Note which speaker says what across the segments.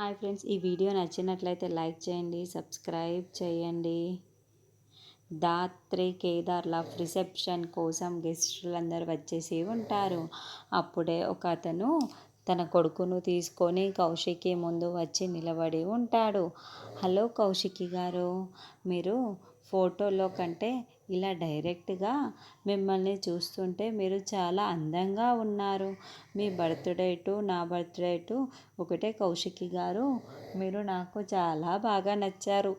Speaker 1: Hi friends ఈ video నచ్చినట్లయితే like చేయండి సబ్స్క్రైబ్ చేయండి. దాత్రి కేదార్ రిసెప్షన్ కోసం గెస్టులందరూ వచ్చేసి ఉంటారు. అప్పుడే ఒక అతను తన కొడుకును తీసుకొని కౌశికి ముందు వచ్చి నిలబడి ఉంటాడు. హలో కౌశికి గారు మీరు ఫోటోలో కంటే ఇలా డైరెక్ట్గా మిమ్మల్ని చూస్తుంటే మీరు చాలా అందంగా ఉన్నారు. మీ బర్త్డే టు నా బర్త్డే టు ఒకటే కౌశికి గారు. మీరు నాకు చాలా బాగా నచ్చారు.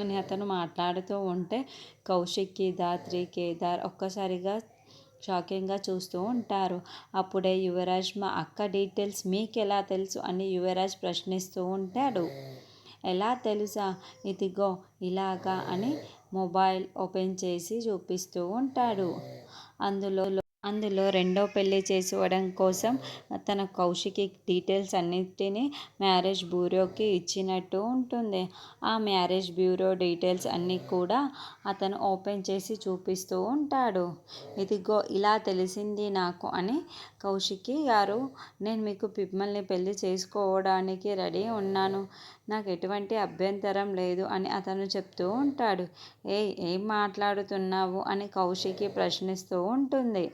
Speaker 1: అని అతను మాట్లాడుతూ ఉంటే కౌశిక్కి దాత్రి కేదార్ ఒక్కసారిగా షాకింగ్గా చూస్తూ ఉంటారు. అప్పుడే యువరాజ్ మా అక్క డీటెయిల్స్ మీకు ఎలా తెలుసు? అని యువరాజ్ ప్రశ్నిస్తూ ఉంటాడు. ఎలా తెలుసా? ఇదిగో ఇలాగా అని మొబైల్ ఓపెన్ చేసి చూపిస్తూ ఉంటాడు. అందులో అందులో రెండో పెళ్ళి చేసుకోవడం కోసం తన కౌశికి డీటెయిల్స్ అన్నిటినీ మ్యారేజ్ బ్యూరోకి ఇచ్చినట్టు ఉంటుంది. ఆ మ్యారేజ్ బ్యూరో డీటెయిల్స్ అన్నీ కూడా అతను ఓపెన్ చేసి చూపిస్తూ ఉంటాడు. ఇదిగో ఇలా తెలిసింది నాకు అని కౌశికి గారు నేను మీకు మిమ్మల్ని పెళ్ళి చేసుకోవడానికి రెడీ ఉన్నాను. నాకు ఎటువంటి అభ్యంతరం లేదు అని అతను చెప్తూ ఉంటాడు. ఏ ఏం మాట్లాడుతున్నావు అని కౌశికి ప్రశ్నిస్తూ ఉంటుంది.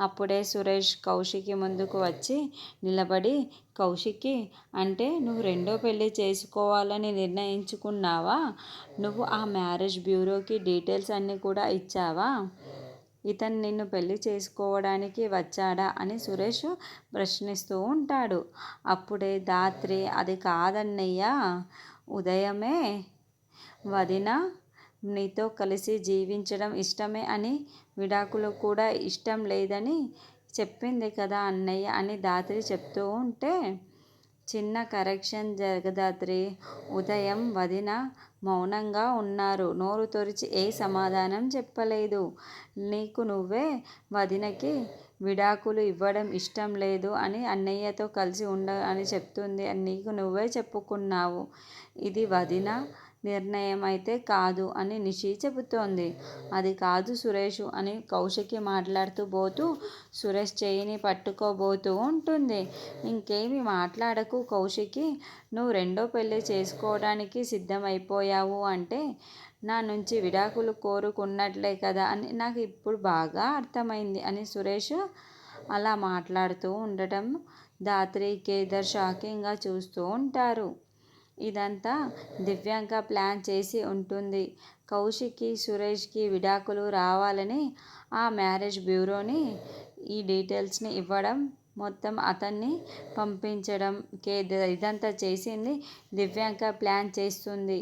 Speaker 1: అప్పుడే సురేష్ కౌశికి ముందుకు వచ్చి నిలబడి కౌశికి అంటే నువ్వు రెండో పెళ్ళి చేసుకోవాలని నిర్ణయించుకున్నావా? నువ్వు ఆ మ్యారేజ్ బ్యూరోకి డీటెయిల్స్ అన్నీ కూడా ఇచ్చావా? ఇతను నిన్ను పెళ్ళి చేసుకోవడానికి వచ్చాడా? అని సురేష్ ప్రశ్నిస్తూ ఉంటాడు. అప్పుడే దాత్రి అది కాదన్నయ్య ఉదయమే వదిన నీతో కలిసి జీవించడం ఇష్టమే అని విడాకులు కూడా ఇష్టం లేదని చెప్పింది కదా అన్నయ్య అని దాత్రి చెప్తూ ఉంటే చిన్న కరెక్షన్ జగదాత్రి ఉదయం వదిన మౌనంగా ఉన్నారు. నోరు తెరిచి ఏ సమాధానం చెప్పలేదు. నీకు నువ్వే వదినకి విడాకులు ఇవ్వడం ఇష్టం లేదు అని అన్నయ్యతో కలిసి ఉండ అని చెప్తుంది. నీకు నువ్వే చెప్పుకున్నావు. ఇది వదిన నిర్ణయం అయితే కాదు అని నిషి చెబుతోంది. అది కాదు సురేష్ అని కౌశికి మాట్లాడుతూ పోతూ సురేష్ చేయిని పట్టుకోబోతూ ఉంటుంది. ఇంకేమి మాట్లాడకు కౌశికి. నువ్వు రెండో పెళ్ళి చేసుకోవడానికి సిద్ధమైపోయావు అంటే నా నుంచి విడాకులు కోరుకున్నట్లే కదా అని నాకు ఇప్పుడు బాగా అర్థమైంది అని సురేష్ అలా మాట్లాడుతూ ఉండటం దాత్రి కేదర్ షాకింగ్గా చూస్తూ ఉంటారు. ఇదంతా దివ్యాంక ప్లాన్ చేసి ఉంటుంది. కౌశిక్కి సురేష్కి విడాకులు రావాలని ఆ మ్యారేజ్ బ్యూరోని ఈ డీటెయిల్స్ని ఇవ్వడం మొత్తం అతన్ని పంపించడం కే ఇదంతా చేసింది దివ్యాంక ప్లాన్ చేస్తుంది.